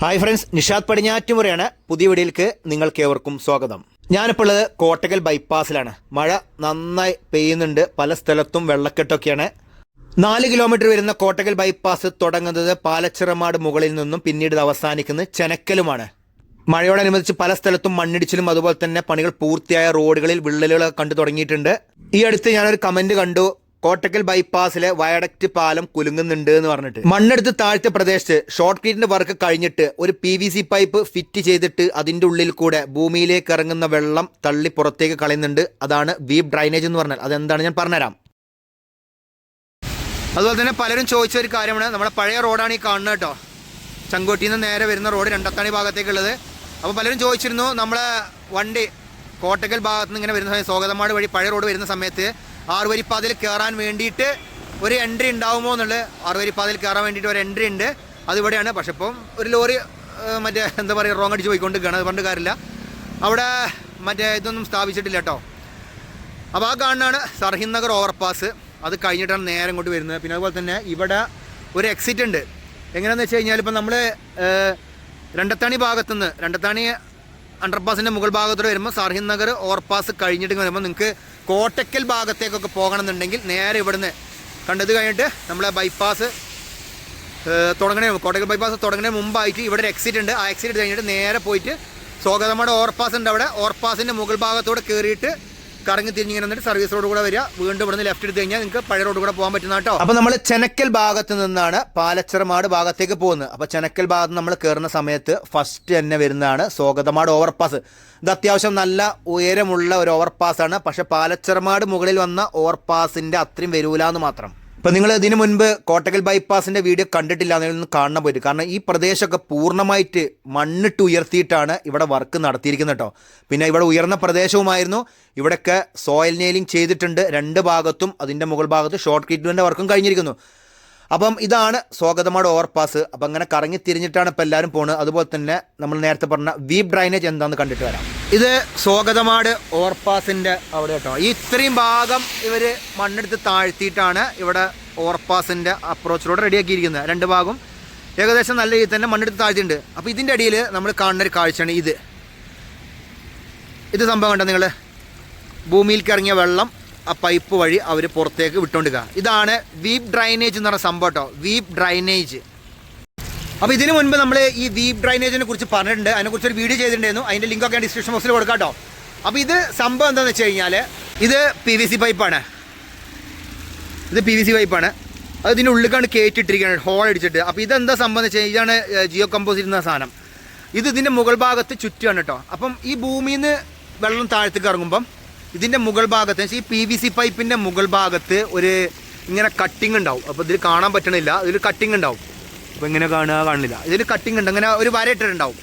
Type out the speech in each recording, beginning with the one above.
Hi friends Nishad പടിഞ്ഞാറ്റുമുറയാണ് പുതിയ വീഡിയോയിലേക്ക് നിങ്ങൾക്ക് ഏവർക്കും സ്വാഗതം. ഞാനിപ്പോൾ ഉള്ളത് കോട്ടകൽ ബൈപ്പാസിലാണ് മഴ നന്നായി പെയ്യുന്നുണ്ട് പല സ്ഥലത്തും വെള്ളക്കെട്ടൊക്കെയാണ്. നാല് കിലോമീറ്റർ വരുന്ന കോട്ടകൽ ബൈപ്പാസ് തുടങ്ങുന്നത് പാലച്ചിറമാട് മുകളിൽ നിന്നും പിന്നീട് അവസാനിക്കുന്നത് ചെനക്കലുമാണ്. മഴയോടനുബന്ധിച്ച് പല സ്ഥലത്തും മണ്ണിടിച്ചിലും അതുപോലെ തന്നെ പണികൾ പൂർത്തിയായ റോഡുകളിൽ വിള്ളലുകൾ കണ്ടു തുടങ്ങിയിട്ടുണ്ട്. ഈ അടുത്ത് ഞാനൊരു കമന്റ് കണ്ടു. കോട്ടക്കൽ ബൈപ്പാസിലെ വയഡക്റ്റ് പാലം കുലുങ്ങുന്നുണ്ട് എന്ന് പറഞ്ഞിട്ട്. മണ്ണെടുത്ത് താഴ്ത്തിയ പ്രദേശത്ത് ഷോർട്ട് ക്രീറ്റിന്റെ വർക്ക് കഴിഞ്ഞിട്ട് ഒരു P V C pipe fit ചെയ്തിട്ട് അതിന്റെ ഉള്ളിൽ കൂടെ ഭൂമിയിലേക്ക് ഇറങ്ങുന്ന വെള്ളം തള്ളി പുറത്തേക്ക് കളയുന്നുണ്ട്. അതാണ് വീപ് ഡ്രൈനേജ് എന്ന് പറഞ്ഞാൽ. അതെന്താണ് ഞാൻ പറഞ്ഞുതരാം. അതുപോലെ തന്നെ പലരും ചോദിച്ച ഒരു കാര്യമാണ്. നമ്മുടെ പഴയ റോഡാണ് ഈ കാണുന്നത് കേട്ടോ. ചങ്കോട്ടിയിൽ നിന്ന് നേരെ വരുന്ന റോഡ് രണ്ടത്താണി ഭാഗത്തേക്കുള്ളത്. അപ്പോൾ പലരും ചോദിച്ചിരുന്നു നമ്മളെ വണ്ടി കോട്ടക്കൽ ഭാഗത്ത് നിന്ന് ഇങ്ങനെ വരുന്ന സമയത്ത് സ്വാഗതമാട് വഴി പഴയ റോഡ് വരുന്ന സമയത്ത് ആറുവരിപ്പാതയിൽ കയറാൻ വേണ്ടിയിട്ട് ഒരു എൻട്രി ഉണ്ടാവുമോ എന്നുള്ളത് ആറുവരിപ്പാതയിൽ കയറാൻ വേണ്ടിയിട്ട് ഒരു എൻട്രി ഉണ്ട്. അതിവിടെയാണ്. പക്ഷെ ഇപ്പം ഒരു ലോറി മറ്റേ എന്താ പറയുക റോങ് അടിച്ച് പോയിക്കൊണ്ടിരിക്കുകയാണ്. അത് പറഞ്ഞ കാര്യമില്ല. അവിടെ മറ്റേ ഇതൊന്നും സ്ഥാപിച്ചിട്ടില്ല കേട്ടോ. അപ്പോൾ ആ കാണുന്നതാണ് സർഹിന്ദ് നഗർ ഓവർപാസ് അത് കഴിഞ്ഞിട്ടാണ് നേരം ഇങ്ങോട്ട് വരുന്നത്. പിന്നെ അതുപോലെ തന്നെ ഇവിടെ ഒരു എക്സിറ്റ് ഉണ്ട്. എങ്ങനെയാണെന്ന് വെച്ച് കഴിഞ്ഞാൽ ഇപ്പം നമ്മൾ രണ്ടത്താണി ഭാഗത്തുനിന്ന് രണ്ടത്താണി അണ്ടർപാസിന്റെ മുകൾ ഭാഗത്തോടെ വരുമ്പോൾ സർഹിന്ദ് നഗർ ഓവർപാസ് കഴിഞ്ഞിട്ട് വരുമ്പോൾ നിങ്ങൾക്ക് കോട്ടക്കൽ ഭാഗത്തേക്കൊക്കെ പോകണമെന്നുണ്ടെങ്കിൽ നേരെ ഇവിടുന്ന് കണ്ടത് കഴിഞ്ഞിട്ട് നമ്മളെ ബൈപ്പാസ് തുടങ്ങണേ കോട്ടക്കൽ ബൈപ്പാസ് തുടങ്ങുന്നതിന് മുമ്പായിട്ട് ഇവിടെ ഒരു എക്സിറ്റ് ഉണ്ട്. ആ എക്സിറ്റ് കഴിഞ്ഞിട്ട് നേരെ പോയിട്ട് സ്വാഗതമാട് ഓവർപാസ് ഉണ്ട് അവിടെ. ഓവർപാസിന്റെ മുകൾ ഭാഗത്തോടെ കയറിയിട്ട് കറങ്ങി തിരിഞ്ഞിങ്ങനെ വന്നിട്ട് സർവീസ് റോഡ് കൂടെ വരിക. വീണ്ടും ഇവിടുന്ന് ലെഫ്റ്റ് എടുത്ത് കഴിഞ്ഞാൽ നിങ്ങൾക്ക് പഴയ റോഡ് കൂടെ പോകാൻ പറ്റുന്ന കേട്ടോ. അപ്പോൾ നമ്മൾ ചെനക്കൽ ഭാഗത്ത് നിന്നാണ് പാലച്ചിറമാട് ഭാഗത്തേക്ക് പോകുന്നത്. അപ്പോൾ ചെനക്കൽ ഭാഗത്ത് നമ്മൾ കയറുന്ന സമയത്ത് ഫസ്റ്റ് തന്നെ വരുന്നതാണ് സ്വാഗതമാട് ഓവർപാസ് ഇത് അത്യാവശ്യം നല്ല ഉയരമുള്ള ഒരു ഓവർപാസ് ആണ്. പക്ഷെ പാലച്ചിറമാട് മുകളിൽ വന്ന ഓവർപാസിന്റെ അത്രയും വരൂല എന്ന് മാത്രം. ഇപ്പം നിങ്ങൾ ഇതിനു മുൻപ് കോട്ടക്കൽ ബൈപ്പാസിന്റെ വീഡിയോ കണ്ടിട്ടില്ല എന്നൊന്ന് കാണാൻ പറ്റും കാരണം ഈ പ്രദേശമൊക്കെ പൂർണമായിട്ട് മണ്ണിട്ട് ഉയർത്തിയിട്ടാണ് ഇവിടെ വർക്ക് നടത്തിയിരിക്കുന്നത് കേട്ടോ. പിന്നെ ഇവിടെ ഉയർന്ന പ്രദേശവുമായിരുന്നു. ഇവിടെയൊക്കെ സോയിൽ നെയിലിംഗ് ചെയ്തിട്ടുണ്ട്. രണ്ട് ഭാഗത്തും അതിന്റെ മുകൾ ഭാഗത്ത് ഷോർട്ട് ട്രീറ്റ്മെന്റ് വർക്കും കഴിഞ്ഞിരിക്കുന്നു. അപ്പം ഇതാണ് സ്വാഗതമാട് ഓവർപാസ് അപ്പം അങ്ങനെ കറങ്ങി തിരിഞ്ഞിട്ടാണ് ഇപ്പം എല്ലാവരും പോകുന്നത് അതുപോലെ തന്നെ നമ്മൾ നേരത്തെ പറഞ്ഞ വീപ് ഡ്രൈനേജ് എന്താണെന്ന് കണ്ടിട്ട് വരാം. ഇത് സ്വാഗതമാട് ഓവർപാസിന്റെ അവിടെ കേട്ടോ. ഈ ഇത്രയും ഭാഗം ഇവർ മണ്ണെടുത്ത് താഴ്ത്തിയിട്ടാണ് ഇവിടെ ഓവർപാസിന്റെ അപ്രോച്ചിലൂടെ റോഡ് റെഡിയാക്കിയിരിക്കുന്നത് രണ്ട് ഭാഗം ഏകദേശം നല്ല രീതിയിൽ തന്നെ മണ്ണെടുത്ത് താഴ്ത്തിയിട്ടുണ്ട്. അപ്പോൾ ഇതിന്റെ അടിയിൽ നമ്മൾ കാണുന്ന ഒരു കാഴ്ചയാണ് ഇത്. ഇത് സംഭവം കണ്ടോ നിങ്ങൾ ഭൂമിയിലേക്ക് ഇറങ്ങിയ വെള്ളം പൈപ്പ് വഴി അവർ പുറത്തേക്ക് വിട്ടുകൊണ്ടിരിക്കുക ഇതാണ് വീപ് ഡ്രൈനേജ് എന്ന് പറഞ്ഞ സംഭവം കേട്ടോ. Weep drainage. അപ്പോൾ ഇതിനു മുൻപ് നമ്മൾ ഈ വീപ് ഡ്രൈനേജിനെ കുറിച്ച് പറഞ്ഞിട്ടുണ്ട്. അതിനെക്കുറിച്ച് ഒരു വീഡിയോ ചെയ്തിട്ടുണ്ടായിരുന്നു. അതിന്റെ ലിങ്കൊക്കെ ഡിസ്ക്രിപ്ഷൻ ബോക്സിൽ കൊടുക്കാം കേട്ടോ. അപ്പോൾ ഇത് സംഭവം എന്താണെന്ന് വെച്ച് കഴിഞ്ഞാൽ ഇത് പി വി സി പൈപ്പാണ് ഇത് പി വി സി പൈപ്പാണ് അത് ഇതിന്റെ ഉള്ളിലേക്കാണ് കയറ്റിട്ടിരിക്കുകയാണ് ഹോൾ അടിച്ചിട്ട്. അപ്പോൾ ഇതെന്താ സംഭവം എന്ന് വെച്ചാൽ ഇതാണ് ജിയോ കമ്പോസ് ഇരുന്ന സാധനം. ഇത് ഇതിന്റെ മുകൾ ഭാഗത്ത് ചുറ്റുകയാണ് കേട്ടോ. അപ്പം ഈ ഭൂമിയിൽ നിന്ന് വെള്ളം താഴത്തേക്ക് ഇറങ്ങുമ്പം ഇതിന്റെ മുകൾ ഭാഗത്ത് ഈ പി വി സി പൈപ്പിന്റെ മുകൾ ഭാഗത്ത് ഒരു ഇങ്ങനെ കട്ടിങ് ഉണ്ടാവും. അപ്പോൾ ഇതിൽ കാണാൻ പറ്റണില്ല. ഇതിൽ കട്ടിങ് ഉണ്ടാവും. അപ്പോൾ ഇങ്ങനെ കാണുക കാണില്ല. ഇതിൽ കട്ടിങ് ഉണ്ട്. അങ്ങനെ ഒരു വര ഇട്ടിട്ടുണ്ടാവും.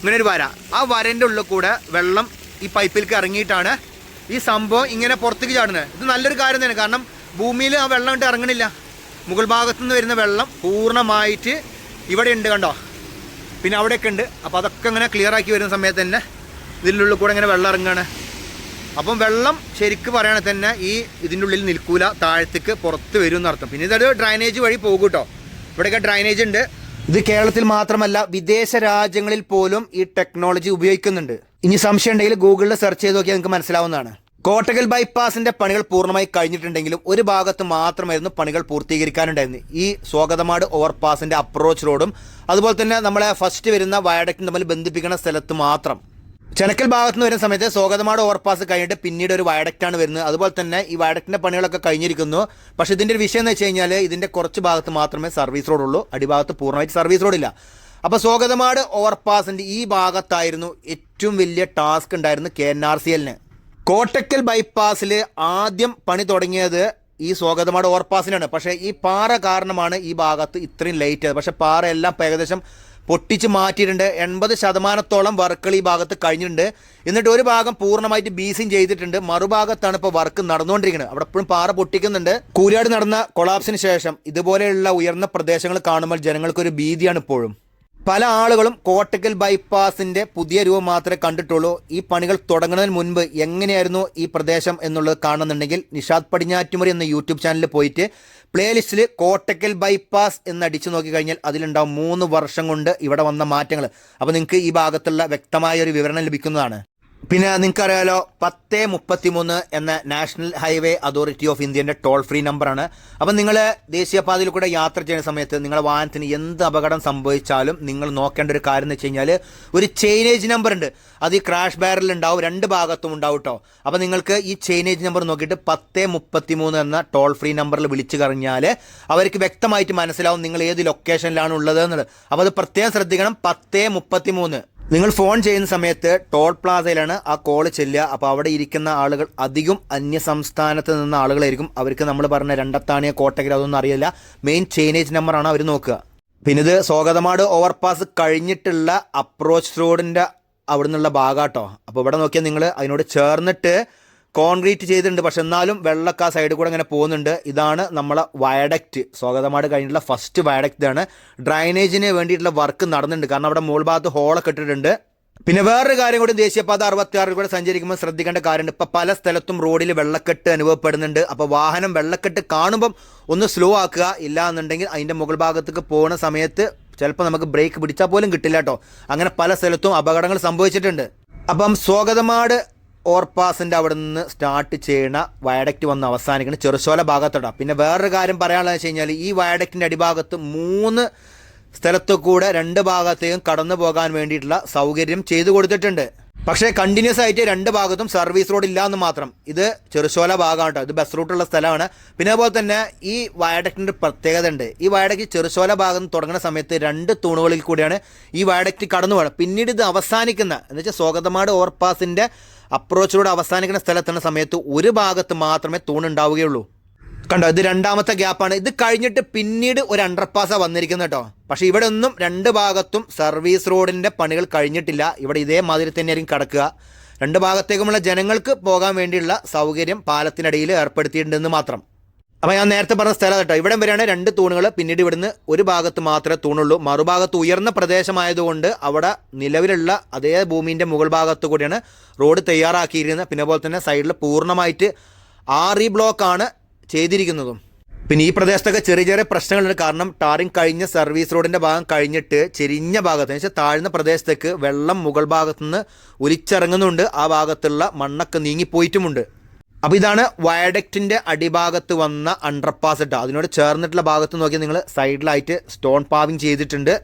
ഇങ്ങനെ ഒരു വര. ആ വരന്റെ ഉള്ളിൽ കൂടെ വെള്ളം ഈ പൈപ്പിലേക്ക് ഇറങ്ങിയിട്ടാണ് ഈ സംഭവം ഇങ്ങനെ പുറത്തേക്ക് ചാടുന്നത്. ഇത് നല്ലൊരു കാര്യം തന്നെ. കാരണം ഭൂമിയിൽ ആ വെള്ളം ഇട്ട് ഇറങ്ങണില്ല. മുകൾ ഭാഗത്തു നിന്ന് വരുന്ന വെള്ളം പൂർണമായിട്ട് ഇവിടെ ഉണ്ട് കണ്ടോ? പിന്നെ അവിടെയൊക്കെ ഉണ്ട്. അപ്പോൾ അതൊക്കെ ഇങ്ങനെ ക്ലിയർ ആക്കി വരുന്ന സമയത്ത് തന്നെ ഇതിലുള്ള കൂടെ ഇങ്ങനെ വെള്ളം ഇറങ്ങുകയാണ്. അപ്പം വെള്ളം ശരിക്ക് പറയുകയാണെങ്കിൽ തന്നെ ഈ ഇതിന്റെ ഉള്ളിൽ നിൽക്കൂല താഴത്തേക്ക് പുറത്ത് വരും എന്നർത്ഥം പിന്നെ ഇതൊരു ഡ്രൈനേജ് വഴി പോകും കേട്ടോ. ഇവിടെയൊക്കെ ഡ്രൈനേജ് ഉണ്ട്. ഇത് കേരളത്തിൽ മാത്രമല്ല വിദേശ രാജ്യങ്ങളിൽ പോലും ഈ ടെക്നോളജി ഉപയോഗിക്കുന്നുണ്ട്. ഇനി സംശയം ഉണ്ടെങ്കിൽ ഗൂഗിളിൽ സെർച്ച് ചെയ്ത് നോക്കിയാൽ നിങ്ങൾക്ക് മനസ്സിലാവുന്നതാണ്. കോട്ടകൽ ബൈപ്പാസിന്റെ പണികൾ പൂർണമായി കഴിഞ്ഞിട്ടുണ്ടെങ്കിലും ഒരു ഭാഗത്ത് മാത്രമായിരുന്നു പണികൾ പൂർത്തീകരിക്കാനുണ്ടായിരുന്നു ഈ സ്വാഗതമാട് ഓവർപാസിന്റെ അപ്രോച്ച് റോഡും അതുപോലെ തന്നെ നമ്മളെ ഫസ്റ്റ് വരുന്ന വയഡക്റ്റും തമ്മിൽ ബന്ധിപ്പിക്കുന്ന സ്ഥലത്ത് മാത്രം. ചെനക്കൽ ഭാഗത്ത് നിന്ന് വരുന്ന സമയത്ത് സ്വാഗതമാട് ഓവർപാസ് കഴിഞ്ഞിട്ട് പിന്നീട് ഒരു വയഡക്റ്റാണ് വരുന്നത്. അതുപോലെ തന്നെ ഈ വയഡക്റ്റിന്റെ പണികളൊക്കെ കഴിഞ്ഞിരിക്കുന്നു. പക്ഷേ ഇതിന്റെ ഒരു വിഷയം എന്ന് വെച്ച് കഴിഞ്ഞാൽ ഇതിന്റെ കുറച്ച് ഭാഗത്ത് മാത്രമേ സർവീസ് റോഡ് ഉള്ളൂ. അടിഭാഗത്ത് പൂർണമായിട്ട് സർവീസ് റോഡില്ല അപ്പോൾ സ്വാഗതമാട് ഓവർപാസിന്റെ ഈ ഭാഗത്തായിരുന്നു ഏറ്റവും വലിയ ടാസ്ക് ഉണ്ടായിരുന്നു കെ എൻ ആർ സി എല്ലിന്. കോട്ടക്കൽ ബൈപ്പാസിൽ ആദ്യം പണി തുടങ്ങിയത് ഈ സ്വാഗതമാട് ഓവർപാസിനാണ് പക്ഷേ ഈ പാറ കാരണമാണ് ഈ ഭാഗത്ത് ഇത്രയും ലേറ്റ് ആയത്. പക്ഷേ പാറ എല്ലാം ഏകദേശം പൊട്ടിച്ച് മാറ്റിയിട്ടുണ്ട്. എൺപത് ശതമാനത്തോളം വർക്കുകൾ ഈ ഭാഗത്ത് കഴിഞ്ഞിട്ടുണ്ട്. എന്നിട്ട് ഒരു ഭാഗം പൂർണമായിട്ട് ബീസിങ് ചെയ്തിട്ടുണ്ട്. മറുഭാഗത്താണ് ഇപ്പോൾ വർക്ക് നടന്നുകൊണ്ടിരിക്കുന്നത്. അവിടെ എപ്പോഴും പാറ പൊട്ടിക്കുന്നുണ്ട്. കൂരാട് നടന്ന കൊളാപ്സിന് ശേഷം ഇതുപോലെയുള്ള ഉയർന്ന പ്രദേശങ്ങൾ കാണുമ്പോൾ ജനങ്ങൾക്കൊരു ഭീതിയാണ് ഇപ്പോഴും. പല ആളുകളും കോട്ടക്കൽ ബൈപ്പാസിന്റെ പുതിയ രൂപം മാത്രമേ കണ്ടിട്ടുള്ളൂ. ഈ പണികൾ തുടങ്ങുന്നതിന് മുൻപ് എങ്ങനെയായിരുന്നു ഈ പ്രദേശം എന്നുള്ളത് കാണുന്നുണ്ടെങ്കിൽ നിഷാദ് പടിഞ്ഞാറ്റുമുറി എന്ന യൂട്യൂബ് ചാനലിൽ പോയിട്ട് പ്ലേലിസ്റ്റിൽ കോട്ടക്കൽ ബൈപ്പാസ് എന്ന് അടിച്ചു നോക്കിക്കഴിഞ്ഞാൽ അതിലുണ്ടാവും മൂന്ന് വർഷം കൊണ്ട് ഇവിടെ വന്ന മാറ്റങ്ങൾ. അപ്പോൾ നിങ്ങൾക്ക് ഈ ഭാഗത്തുള്ള വ്യക്തമായ ഒരു വിവരണം ലഭിക്കുന്നതാണ്. പിന്നെ നിങ്ങൾക്കറിയാലോ പത്ത് മുപ്പത്തിമൂന്ന് എന്ന നാഷണൽ ഹൈവേ അതോറിറ്റി ഓഫ് ഇന്ത്യന്റെ ടോൾ ഫ്രീ നമ്പറാണ്. അപ്പം നിങ്ങൾ ദേശീയപാതയിൽ കൂടെ യാത്ര ചെയ്യുന്ന സമയത്ത് നിങ്ങളുടെ വാഹനത്തിന് എന്ത് അപകടം സംഭവിച്ചാലും നിങ്ങൾ നോക്കേണ്ട ഒരു കാര്യം എന്ന് വെച്ച് കഴിഞ്ഞാൽ ഒരു ചെയിനേജ് നമ്പർ ഉണ്ട്. അത് ഈ ക്രാഷ് ബാരലിൽ ഉണ്ടാവും രണ്ട് ഭാഗത്തും ഉണ്ടാവും കേട്ടോ അപ്പം നിങ്ങൾക്ക് ഈ ചെയിനേജ് നമ്പർ നോക്കിയിട്ട് പത്ത് മുപ്പത്തിമൂന്ന് എന്ന ടോൾ ഫ്രീ നമ്പറിൽ വിളിച്ചു കഴിഞ്ഞാൽ അവർക്ക് വ്യക്തമായിട്ട് മനസ്സിലാവും നിങ്ങൾ ഏത് ലൊക്കേഷനിലാണ് ഉള്ളത് എന്നുള്ളത്. അപ്പോൾ അത് പ്രത്യേകം ശ്രദ്ധിക്കണം പത്ത് മുപ്പത്തിമൂന്ന്. നിങ്ങൾ ഫോൺ ചെയ്യുന്ന സമയത്ത് ടോൾ പ്ലാസയിലാണ് ആ കോൾ ചെല്ലുക. അപ്പോൾ അവിടെ ഇരിക്കുന്ന ആളുകൾ അധികം അന്യ സംസ്ഥാനത്ത് നിന്ന ആളുകളായിരിക്കും. അവർക്ക് നമ്മൾ പറഞ്ഞ രണ്ടത്താണിയ കോട്ടക്കൽ അതൊന്നും അറിയില്ല. മെയിൻ ചെയിനേജ് നമ്പറാണ് അവർ നോക്കുക. പിന്നെ ഇത് സ്വാഗതമാട് ഓവർപാസ് കഴിഞ്ഞിട്ടുള്ള അപ്രോച്ച് റോഡിന്റെ അവിടെ നിന്നുള്ള ഭാഗാട്ടോ. അപ്പോൾ ഇവിടെ നോക്കിയാൽ നിങ്ങൾ അതിനോട് ചേർന്നിട്ട് കോൺക്രീറ്റ് ചെയ്തിട്ടുണ്ട് പക്ഷെ എന്നാലും വെള്ളമൊക്കെ ആ സൈഡിൽ കൂടെ ഇങ്ങനെ പോകുന്നുണ്ട്. ഇതാണ് നമ്മളെ വയഡക്റ്റ് സ്വാഗതമാട് കഴിഞ്ഞിട്ടുള്ള ഫസ്റ്റ് വയഡക്റ്റ് ആണ് ഡ്രൈനേജിന് വേണ്ടിയിട്ടുള്ള വർക്ക് നടന്നിട്ടുണ്ട്. കാരണം അവിടെ മുകൾ ഭാഗത്ത് ഹോളൊക്കെ ഇട്ടിട്ടുണ്ട്. പിന്നെ വേറൊരു കാര്യം കൂടി ദേശീയപാത അറുപത്തി ആറിൽ കൂടെ സഞ്ചരിക്കുമ്പോൾ ശ്രദ്ധിക്കേണ്ട കാര്യമുണ്ട്. ഇപ്പം പല സ്ഥലത്തും റോഡിൽ വെള്ളക്കെട്ട് അനുഭവപ്പെടുന്നുണ്ട്. അപ്പോൾ വാഹനം വെള്ളക്കെട്ട് കാണുമ്പം ഒന്ന് സ്ലോ ആക്കുക. ഇല്ല എന്നുണ്ടെങ്കിൽ അതിന്റെ മുകൾ ഭാഗത്തേക്ക് പോകുന്ന സമയത്ത് ചിലപ്പോൾ നമുക്ക് ബ്രേക്ക് പിടിച്ചാൽ പോലും കിട്ടില്ല കേട്ടോ. അങ്ങനെ പല സ്ഥലത്തും അപകടങ്ങൾ സംഭവിച്ചിട്ടുണ്ട്. അപ്പം സ്വാഗതമാട് ഓർപ്പാസിന്റെ അവിടെ നിന്ന് സ്റ്റാർട്ട് ചെയ്യണ വയഡക്റ്റ് വന്ന് അവസാനിക്കുന്ന ചെറുശോല ഭാഗത്തോട്ടാണ് പിന്നെ വേറൊരു കാര്യം പറയാനുള്ളത് വെച്ച് കഴിഞ്ഞാൽ ഈ വയഡക്റ്റിന്റെ അടിഭാഗത്ത് മൂന്ന് സ്ഥലത്തു കൂടെ രണ്ട് ഭാഗത്തേക്കും കടന്നു പോകാൻ വേണ്ടിയിട്ടുള്ള സൗകര്യം ചെയ്തു കൊടുത്തിട്ടുണ്ട്. പക്ഷേ കണ്ടിന്യൂസ് ആയിട്ട് രണ്ട് ഭാഗത്തും സർവീസ് റോഡ് ഇല്ല എന്ന് മാത്രം. ഇത് ചെറുശോല ഭാഗമാണ് കേട്ടോ ഇത് ബസ് റൂട്ടുള്ള സ്ഥലമാണ്. പിന്നെ അതുപോലെ തന്നെ ഈ വയഡക്റ്റിന്റെ പ്രത്യേകത ഉണ്ട്. ഈ വയഡക്റ്റ് ചെറുശോല ഭാഗം തുടങ്ങുന്ന സമയത്ത് രണ്ട് തൂണുകളിൽ കൂടിയാണ് ഈ വയഡക്റ്റ് കടന്നു പോകണം പിന്നീട് ഇത് അവസാനിക്കുന്ന എന്ന് വെച്ചാൽ സ്വാഗതമാട് ഓവർപാസിന്റെ അപ്രോച്ച് റോഡ് അവസാനിക്കുന്ന സ്ഥലത്തുള്ള സമയത്ത് ഒരു ഭാഗത്ത് മാത്രമേ തൂണുണ്ടാവുകയുള്ളൂ. കണ്ടോ ഇത് രണ്ടാമത്തെ ഗ്യാപ്പാണ്. ഇത് കഴിഞ്ഞിട്ട് പിന്നീട് ഒരു അണ്ടർപാസാണ് വന്നിരിക്കുന്നത് കേട്ടോ. പക്ഷേ ഇവിടെ ഒന്നും രണ്ട് ഭാഗത്തും സർവീസ് റോഡിന്റെ പണികൾ കഴിഞ്ഞിട്ടില്ല. ഇവിടെ ഇതേമാതിരി തന്നെയായിരിക്കും കിടക്കുക. രണ്ട് ഭാഗത്തേക്കുമുള്ള ജനങ്ങൾക്ക് പോകാൻ വേണ്ടിയുള്ള സൗകര്യം പാലത്തിനടിയിൽ ഏർപ്പെടുത്തിയിട്ടുണ്ടെന്ന് മാത്രം. അപ്പോൾ ഞാൻ നേരത്തെ പറഞ്ഞ സ്ഥലം കേട്ടോ. ഇവിടം വരെയാണ് രണ്ട് തൂണുകൾ. പിന്നീട് ഇവിടുന്ന് ഒരു ഭാഗത്ത് മാത്രമേ തൂണുള്ളൂ. മറുഭാഗത്ത് ഉയർന്ന പ്രദേശമായതുകൊണ്ട് അവിടെ നിലവിലുള്ള അതേ ഭൂമിന്റെ മുകൾ ഭാഗത്ത് കൂടിയാണ് റോഡ് തയ്യാറാക്കിയിരിക്കുന്നത്. പിന്നെ പോലെ തന്നെ സൈഡിൽ പൂർണമായിട്ട് ആറി ബ്ലോക്കാണ് ചെയ്തിരിക്കുന്നതും. പിന്നെ ഈ പ്രദേശത്തൊക്കെ ചെറിയ ചെറിയ പ്രശ്നങ്ങളുണ്ട്. കാരണം ടാറിങ് കഴിഞ്ഞ സർവീസ് റോഡിന്റെ ഭാഗം കഴിഞ്ഞിട്ട് ചെരിഞ്ഞ ഭാഗത്ത് വെച്ചാൽ താഴ്ന്ന പ്രദേശത്തേക്ക് വെള്ളം മുകൾ ഭാഗത്തുനിന്ന് ഒലിച്ചിറങ്ങുന്നുണ്ട്. ആ ഭാഗത്തുള്ള മണ്ണൊക്കെ നീങ്ങിപ്പോയിട്ടുമുണ്ട്. അപ്പോൾ ഇതാണ് വയഡക്റ്റിന്റെ അടിഭാഗത്ത് വന്ന അണ്ടർപാസ് ഇട്ടോ അതിനോട് ചേർന്നിട്ടുള്ള ഭാഗത്ത് നോക്കി നിങ്ങൾ സൈഡിലായിട്ട് സ്റ്റോൺ പാവിങ് ചെയ്തിട്ടുണ്ട്.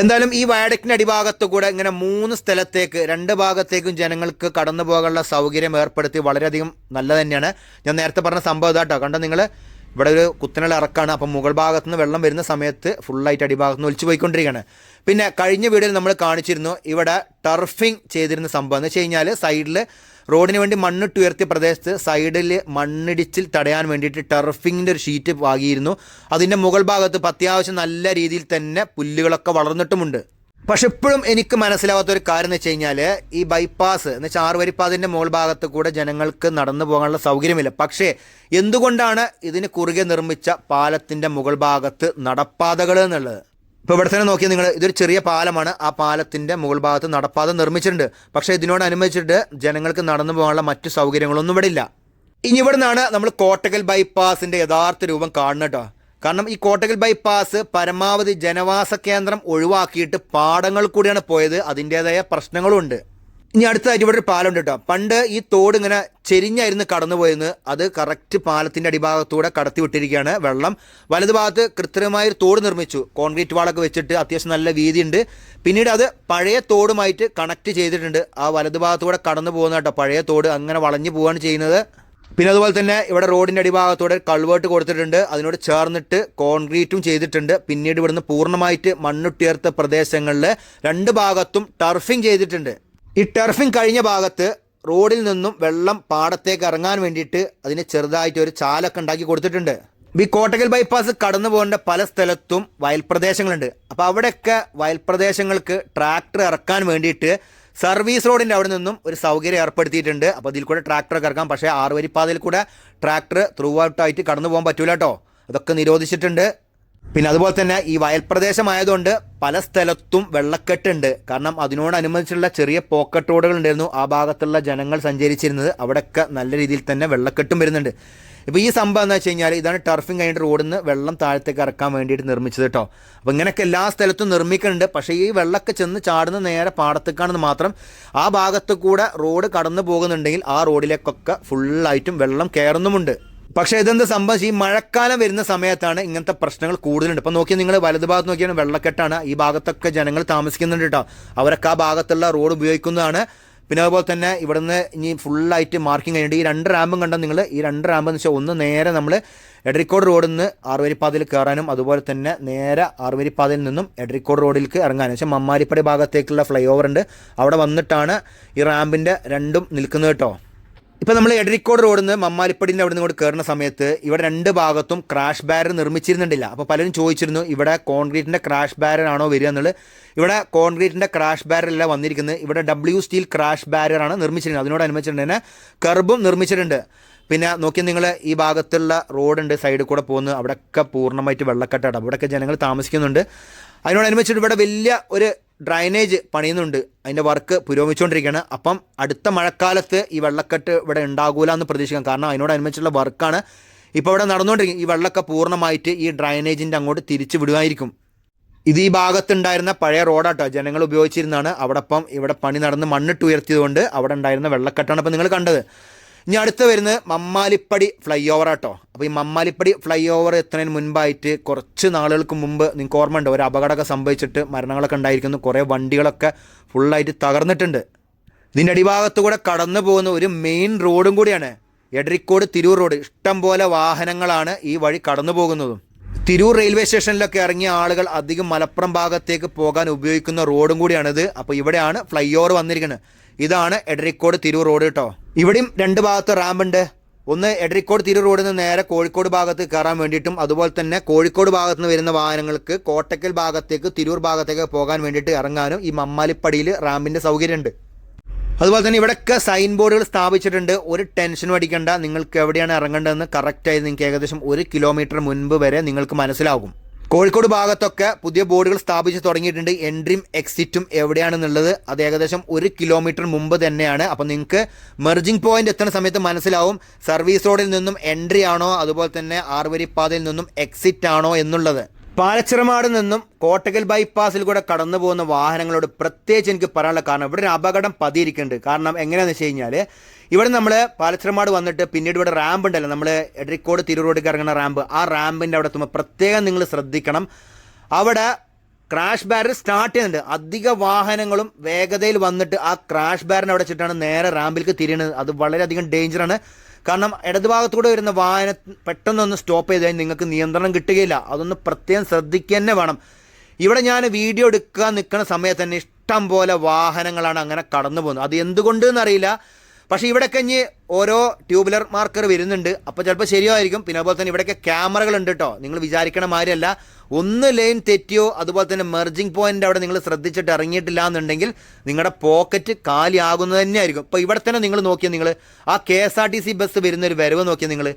എന്തായാലും ഈ വയഡക്റ്റിന്റെ അടിഭാഗത്ത് കൂടെ ഇങ്ങനെ മൂന്ന് സ്ഥലത്തേക്ക് രണ്ട് ഭാഗത്തേക്കും ജനങ്ങൾക്ക് കടന്നു പോകാനുള്ള സൗകര്യം ഏർപ്പെടുത്തി വളരെയധികം നല്ല തന്നെയാണ്. ഞാൻ നേരത്തെ പറഞ്ഞ സംഭവം ഇതാട്ടോ. കണ്ടോ നിങ്ങൾ ഇവിടെ ഒരു കുത്തനുള്ള ഇറക്കാണ്. അപ്പം മുകൾ ഭാഗത്ത് നിന്ന് വെള്ളം വരുന്ന സമയത്ത് ഫുള്ളായിട്ട് അടിഭാഗത്ത് നിന്ന് ഒലിച്ചു പോയിക്കൊണ്ടിരിക്കുകയാണ്. പിന്നെ കഴിഞ്ഞ വീഡിയോയിൽ നമ്മൾ കാണിച്ചിരുന്നു ഇവിടെ ടർഫിങ് ചെയ്തിരുന്ന സംഭവം. എന്ന് വെച്ച് കഴിഞ്ഞാൽ സൈഡിൽ റോഡിന് വേണ്ടി മണ്ണിട്ട് ഉയർത്തിയ പ്രദേശത്ത് സൈഡിൽ മണ്ണിടിച്ചിൽ തടയാൻ വേണ്ടിയിട്ട് ടർഫിങ്ങിന്റെ ഒരു ഷീറ്റ് വാങ്ങിയിരുന്നു. അതിന്റെ മുകൾ ഭാഗത്ത് അത്യാവശ്യം നല്ല രീതിയിൽ തന്നെ പുല്ലുകളൊക്കെ വളർന്നിട്ടുമുണ്ട്. പക്ഷെ ഇപ്പോഴും എനിക്ക് മനസ്സിലാവാത്ത ഒരു കാര്യം എന്ന് വെച്ച് കഴിഞ്ഞാൽ ഈ ബൈപ്പാസ് എന്ന് വെച്ചാൽ ആറുവരിപ്പാതിന്റെ മുകൾ ഭാഗത്ത് കൂടെ ജനങ്ങൾക്ക് നടന്നു പോകാനുള്ള സൗകര്യമില്ല. പക്ഷേ എന്തുകൊണ്ടാണ് ഇതിന് കുറുകെ നിർമ്മിച്ച പാലത്തിന്റെ മുകൾ ഭാഗത്ത് നടപ്പാതകൾ എന്നുള്ളത്? ഇപ്പോൾ ഇവിടെ തന്നെ നോക്കിയാൽ നിങ്ങൾ ഇതൊരു ചെറിയ പാലമാണ്. ആ പാലത്തിന്റെ മുകൾ ഭാഗത്ത് നടപ്പാത നിർമ്മിച്ചിട്ടുണ്ട്. പക്ഷേ ഇതിനോടനുബന്ധിച്ചിട്ട് ജനങ്ങൾക്ക് നടന്നു പോകാനുള്ള മറ്റു സൗകര്യങ്ങളൊന്നും ഇവിടെ ഇല്ല. ഇനി ഇവിടെ നിന്നാണ് നമ്മൾ കോട്ടക്കൽ ബൈപ്പാസിന്റെ യഥാർത്ഥ രൂപം കാണുന്നത് കേട്ടോ. കാരണം ഈ കോട്ടക്കൽ ബൈപ്പാസ് പരമാവധി ജനവാസ കേന്ദ്രം ഒഴിവാക്കിയിട്ട് പാടങ്ങൾ കൂടിയാണ് പോയത്. അതിന്റേതായ പ്രശ്നങ്ങളുണ്ട്. ഇനി അടുത്തതായിട്ട് ഇവിടെ ഒരു പാലമുണ്ട് കേട്ടോ. പണ്ട് ഈ തോട് ഇങ്ങനെ ചെരിഞ്ഞായിരുന്നു കടന്നു പോയെന്ന് അത് കറക്റ്റ് പാലത്തിന്റെ അടിഭാഗത്തൂടെ കടത്തി വിട്ടിരിക്കുകയാണ് വെള്ളം. വലതു ഭാഗത്ത് കൃത്രിമമായ ഒരു തോട് നിർമ്മിച്ചു. കോൺക്രീറ്റ് വാളൊക്കെ വെച്ചിട്ട് അത്യാവശ്യം നല്ല വീതിയുണ്ട്. പിന്നീട് അത് പഴയ തോടുമായിട്ട് കണക്ട് ചെയ്തിട്ടുണ്ട്. ആ വലതു ഭാഗത്തൂടെ കടന്നു പോകുന്ന കേട്ടോ പഴയ തോട് അങ്ങനെ വളഞ്ഞു പോവാണ് ചെയ്യുന്നത്. പിന്നെ അതുപോലെ തന്നെ ഇവിടെ റോഡിന്റെ അടിഭാഗത്തൂടെ കൾവേർട്ട് കൊടുത്തിട്ടുണ്ട്. അതിനോട് ചേർന്നിട്ട് കോൺക്രീറ്റും ചെയ്തിട്ടുണ്ട്. പിന്നീട് ഇവിടുന്ന് പൂർണമായിട്ട് മണ്ണുട്ടിയർത്ത പ്രദേശങ്ങളിൽ രണ്ട് ഭാഗത്തും ടർഫിംഗ് ചെയ്തിട്ടുണ്ട്. ഈ ടെർഫിങ് കഴിഞ്ഞ ഭാഗത്ത് റോഡിൽ നിന്നും വെള്ളം പാടത്തേക്ക് ഇറങ്ങാൻ വേണ്ടിയിട്ട് അതിന് ചെറുതായിട്ട് ഒരു ചാലൊക്കെ ഉണ്ടാക്കി കൊടുത്തിട്ടുണ്ട്. ഈ കോട്ടകൽ ബൈപ്പാസ് കടന്നു പോകേണ്ട പല സ്ഥലത്തും വയൽപ്രദേശങ്ങളുണ്ട് അപ്പോൾ അവിടെയൊക്കെ വയൽപ്രദേശങ്ങൾക്ക് ട്രാക്ടർ ഇറക്കാൻ വേണ്ടിയിട്ട് സർവീസ് റോഡിന്റെ അവിടെ നിന്നും ഒരു സൗകര്യം ഏർപ്പെടുത്തിയിട്ടുണ്ട്. അപ്പോൾ ഇതിൽ കൂടെ ട്രാക്ടറൊക്കെ ഇറക്കാം. പക്ഷേ ആറുവരിപ്പാതയിൽ കൂടെ ട്രാക്ടർ ത്രൂ ഔട്ടായിട്ട് കടന്നു പോകാൻ പറ്റൂല കേട്ടോ അതൊക്കെ നിരോധിച്ചിട്ടുണ്ട്. പിന്നെ അതുപോലെ തന്നെ ഈ വയൽ പ്രദേശമായതുകൊണ്ട് പല സ്ഥലത്തും വെള്ളക്കെട്ടുണ്ട്. കാരണം അതിനോടനുബന്ധിച്ചുള്ള ചെറിയ പോക്കറ്റ് റോഡുകൾ ഉണ്ടായിരുന്നു. ആ ഭാഗത്തുള്ള ജനങ്ങൾ സഞ്ചരിച്ചിരുന്നത്. അവിടെയൊക്കെ നല്ല രീതിയിൽ തന്നെ വെള്ളക്കെട്ടും വരുന്നുണ്ട്. ഇപ്പോൾ ഈ സംഭവം എന്ന് വെച്ച് കഴിഞ്ഞാൽ ഇതാണ് ടർഫിങ് കഴിഞ്ഞിട്ട് റോഡിൽ നിന്ന് വെള്ളം താഴത്തേക്ക് ഇറക്കാൻ വേണ്ടിയിട്ട് നിർമ്മിച്ചത് കേട്ടോ അപ്പോൾ ഇങ്ങനെയൊക്കെ എല്ലാ സ്ഥലത്തും നിർമ്മിക്കുന്നുണ്ട്. പക്ഷേ ഈ വെള്ളമൊക്കെ ചെന്ന് ചാടുന്ന നേരെ പാടത്തേക്കാണെന്ന് മാത്രം ആ ഭാഗത്ത് കൂടെ റോഡ് കടന്നു പോകുന്നുണ്ടെങ്കിൽ ആ റോഡിലേക്കൊക്കെ ഫുള്ളായിട്ടും വെള്ളം കയറുന്നുമുണ്ട് പക്ഷേ ഇതെന്ത് സംഭവിച്ചു? ഈ മഴക്കാലം വരുന്ന സമയത്താണ് ഇങ്ങനത്തെ പ്രശ്നങ്ങൾ കൂടുതലുണ്ട്. ഇപ്പം നോക്കിയാൽ നിങ്ങൾ വലതു ഭാഗത്ത് നോക്കിയാൽ വെള്ളക്കെട്ടാണ്. ഈ ഭാഗത്തൊക്കെ ജനങ്ങൾ താമസിക്കുന്നുണ്ട് കേട്ടോ അവരൊക്കെ ആ ഭാഗത്തുള്ള റോഡ് ഉപയോഗിക്കുന്നതാണ്. പിന്നെ അതുപോലെ തന്നെ ഇവിടുന്ന് ഇനി ഫുള്ളായിട്ട് മാർക്കിംഗ് കഴിഞ്ഞിട്ട് ഈ രണ്ട് റാമ്പും കണ്ടാൽ നിങ്ങൾ ഈ രണ്ട് റാമ്പ് എന്ന് വെച്ചാൽ ഒന്ന് നേരെ നമ്മൾ എഡ്രിക്കോട് റോഡിൽ നിന്ന് ആറുവരിപ്പാതയിൽ കയറാനും അതുപോലെ തന്നെ നേരെ ആറുവരിപ്പാതയിൽ നിന്നും എഡ്രിക്കോട് റോഡിലേക്ക് ഇറങ്ങാനും. വെച്ചാൽ മമ്മാരിപ്പടി ഭാഗത്തേക്കുള്ള ഫ്ലൈ ഓവർ ഉണ്ട്. അവിടെ വന്നിട്ടാണ് ഈ റാമ്പിന്റെ രണ്ടും നിൽക്കുന്നത് കേട്ടോ ഇപ്പം നമ്മൾ എടരിക്കോട് റോഡിൽ നിന്ന് മമ്മാലിപ്പടിന്റെ അവിടെ നിന്ന് കയറുന്ന സമയത്ത് ഇവിടെ രണ്ട് ഭാഗത്തും ക്രാഷ് ബാരർ നിർമ്മിച്ചിരുന്നുണ്ടില്ല അപ്പോൾ പലരും ചോദിച്ചിരുന്നു ഇവിടെ കോൺക്രീറ്റിന്റെ ക്രാഷ് ബാരർ ആണോ വരിക എന്നുള്ളത്? ഇവിടെ കോൺക്രീറ്റിന്റെ ക്രാഷ് അല്ല വന്നിരിക്കുന്നത്. ഇവിടെ ഡബ്ല്യു സ്റ്റീൽ ക്രാഷ് ബാരർ ആണ് നിർമ്മിച്ചിരുന്നത്. അതിനോടനുബന്ധിച്ചിട്ട് തന്നെ കർബും നിർമ്മിച്ചിട്ടുണ്ട്. പിന്നെ നോക്കി നിങ്ങൾ ഈ ഭാഗത്തുള്ള റോഡുണ്ട് സൈഡിൽ കൂടെ പോകുന്നത്. അവിടെയൊക്കെ പൂർണമായിട്ട് വെള്ളക്കെട്ടാണ്. അവിടെയൊക്കെ ജനങ്ങൾ താമസിക്കുന്നുണ്ട്. അതിനോടനുബന്ധിച്ചിട്ട് ഇവിടെ വലിയ ഒരു ഡ്രൈനേജ് പണിയുന്നുണ്ട്. അതിന്റെ വർക്ക് പുരോഗമിച്ചുകൊണ്ടിരിക്കുകയാണ്. അപ്പം അടുത്ത മഴക്കാലത്ത് ഈ വെള്ളക്കെട്ട് ഇവിടെ ഉണ്ടാകൂല എന്ന് പ്രതീക്ഷിക്കാം. കാരണം അതിനോടനുബന്ധിച്ചുള്ള വർക്കാണ്. ഇപ്പോൾ ഇവിടെ നടന്നുകൊണ്ടിരിക്കുന്നത് ഈ വെള്ളമൊക്കെ പൂർണമായിട്ട് ഈ ഡ്രൈനേജിന്റെ അങ്ങോട്ട് തിരിച്ചു വിടുമായിരിക്കും. ഇത് ഈ ഭാഗത്തുണ്ടായിരുന്ന പഴയ റോഡാട്ടോ. ജനങ്ങൾ ഉപയോഗിച്ചിരുന്നതാണ്. അവിടെ ഇപ്പം ഇവിടെ പണി നടന്ന് മണ്ണിട്ട് ഉയർത്തിയതുകൊണ്ട് അവിടെ ഉണ്ടായിരുന്ന വെള്ളക്കെട്ടാണ് ഇപ്പം നിങ്ങൾ കണ്ടത്. ഇനി അടുത്ത് വരുന്നത് മമ്മാലിപ്പടി ഫ്ലൈ ഓവർ ആട്ടോ. അപ്പോൾ ഈ മമ്മാലിപ്പടി ഫ്ലൈ ഓവർ എത്തുന്നതിന് മുൻപായിട്ട് കുറച്ച് നാളുകൾക്ക് മുമ്പ് നിങ്ങൾക്ക് ഓർമ്മയുണ്ട്? ഒരു അപകടമൊക്കെ സംഭവിച്ചിട്ട് മരണങ്ങളൊക്കെ ഉണ്ടായിരിക്കുന്നു. കുറേ വണ്ടികളൊക്കെ ഫുള്ളായിട്ട് തകർന്നിട്ടുണ്ട്. ഇതിന്റെ അടിഭാഗത്ത് കൂടെ കടന്നു പോകുന്ന ഒരു മെയിൻ റോഡും കൂടിയാണ്. എടരിക്കോട് തിരൂർ റോഡ് ഇഷ്ടം പോലെ വാഹനങ്ങളാണ് ഈ വഴി കടന്നു പോകുന്നതും. തിരൂർ റെയിൽവേ സ്റ്റേഷനിലൊക്കെ ഇറങ്ങിയ ആളുകൾ അധികം മലപ്പുറം ഭാഗത്തേക്ക് പോകാൻ ഉപയോഗിക്കുന്ന റോഡും കൂടിയാണിത്. അപ്പോൾ ഇവിടെയാണ് ഫ്ലൈ ഓവർ വന്നിരിക്കുന്നത്. ഇതാണ് എടരിക്കോട് തിരൂർ റോഡ് കേട്ടോ ഇവിടെയും രണ്ട് ഭാഗത്ത് റാമ്പുണ്ട് ഒന്ന് എടരിക്കോട് തിരൂർ റോഡിൽ നിന്ന് നേരെ കോഴിക്കോട് ഭാഗത്ത് കയറാൻ വേണ്ടിയിട്ടും അതുപോലെ തന്നെ കോഴിക്കോട് ഭാഗത്ത് നിന്ന് വരുന്ന വാഹനങ്ങൾക്ക് കോട്ടക്കൽ ഭാഗത്തേക്ക് തിരൂർ ഭാഗത്തേക്ക് പോകാൻ വേണ്ടിയിട്ട് ഇറങ്ങാനും ഈ മമ്മാലിപ്പടിയിൽ റാമ്പിന്റെ സൗകര്യമുണ്ട്. അതുപോലെ തന്നെ ഇവിടെയൊക്കെ സൈൻ ബോർഡുകൾ സ്ഥാപിച്ചിട്ടുണ്ട്. ഒരു ടെൻഷനും അടിക്കേണ്ട. നിങ്ങൾക്ക് എവിടെയാണ് ഇറങ്ങേണ്ടതെന്ന് കറക്റ്റായി നിങ്ങൾക്ക് ഏകദേശം ഒരു കിലോമീറ്റർ മുൻപ് വരെ നിങ്ങൾക്ക് മനസ്സിലാകും. കോഴിക്കോട് ഭാഗത്തൊക്കെ പുതിയ ബോർഡുകൾ സ്ഥാപിച്ച് തുടങ്ങിയിട്ടുണ്ട്. എൻട്രിയും എക്സിറ്റും എവിടെയാണെന്നുള്ളത് അത് ഏകദേശം ഒരു കിലോമീറ്റർ മുമ്പ് തന്നെയാണ്. അപ്പോൾ നിങ്ങൾക്ക് മെർജിംഗ് പോയിന്റ് എത്തുന്ന സമയത്ത് മനസ്സിലാവും സർവീസ് റോഡിൽ നിന്നും എൻട്രി ആണോ അതുപോലെ തന്നെ ആറുവരിപ്പാതയിൽ നിന്നും എക്സിറ്റ് ആണോ എന്നുള്ളത്. പാലച്ചിറമാട് നിന്നും കോട്ടകൽ ബൈപ്പാസിൽ കൂടെ കടന്നു പോകുന്ന വാഹനങ്ങളോട് പ്രത്യേകിച്ച് എനിക്ക് പറയാനുള്ള കാരണം ഇവിടെ ഒരു അപകടം പതിയിരിക്കുന്നുണ്ട്. കാരണം എങ്ങനെയാണെന്ന് വെച്ച് കഴിഞ്ഞാൽ ഇവിടെ നമ്മൾ പാലച്ചിറമാട് വന്നിട്ട് പിന്നീട് ഇവിടെ റാമ്പ് ഉണ്ടല്ലോ. നമ്മൾ എടരിക്കോട് റോഡിൽ ഇറങ്ങുന്ന റാമ്പ് ആ റാമ്പിന്റെ അവിടെ എത്തുമ്പോൾ പ്രത്യേകം നിങ്ങൾ ശ്രദ്ധിക്കണം. അവിടെ ക്രാഷ് ബാരർ സ്റ്റാർട്ട് ചെയ്യുന്നുണ്ട്. അധിക വാഹനങ്ങളും വേഗതയിൽ വന്നിട്ട് ആ ക്രാഷ് ബാരിനെ അവിടെ വെച്ചിട്ടാണ് നേരെ റാമ്പിലേക്ക് തിരിയുന്നത്. അത് വളരെയധികം ഡേഞ്ചറാണ് കാരണം ഇടതുഭാഗത്തൂടെ വരുന്ന വാഹനം പെട്ടെന്നൊന്ന് സ്റ്റോപ്പ് ചെയ്ത് കഴിഞ്ഞാൽ നിങ്ങൾക്ക് നിയന്ത്രണം കിട്ടുകയില്ല. അതൊന്ന് പ്രത്യേകം ശ്രദ്ധിക്കുക തന്നെ വേണം. ഇവിടെ ഞാൻ വീഡിയോ എടുക്കാൻ നിൽക്കുന്ന സമയത്ത് തന്നെ ഇഷ്ടം പോലെ വാഹനങ്ങളാണ് അങ്ങനെ കടന്നു പോകുന്നത് അത് എന്തുകൊണ്ട് എന്നറിയില്ല പക്ഷേ ഇവിടെ കഴിഞ്ഞ് ഓരോ ട്യൂബുലർ മാർക്കർ വരുന്നുണ്ട്. അപ്പോൾ ചിലപ്പോൾ ശരിയായിരിക്കും. പിന്നെ അതുപോലെ തന്നെ ഇവിടെയൊക്കെ ക്യാമറകൾ ഉണ്ട് കേട്ടോ. നിങ്ങൾ വിചാരിക്കണ മാതിരിയല്ല. ഒന്ന് ലൈൻ തെറ്റിയോ അതുപോലെ തന്നെ മെർജിങ് പോയിന്റ് അവിടെ നിങ്ങൾ ശ്രദ്ധിച്ചിട്ട് ഇറങ്ങിയിട്ടില്ല എന്നുണ്ടെങ്കിൽ നിങ്ങളുടെ പോക്കറ്റ് കാലിയാകുന്നത് തന്നെയായിരിക്കും. ഇപ്പോൾ ഇവിടെ തന്നെ നിങ്ങൾ നോക്കിയാൽ നിങ്ങൾ? ആ K S R T C bus വരവ് നോക്കിയാൽ നിങ്ങൾ?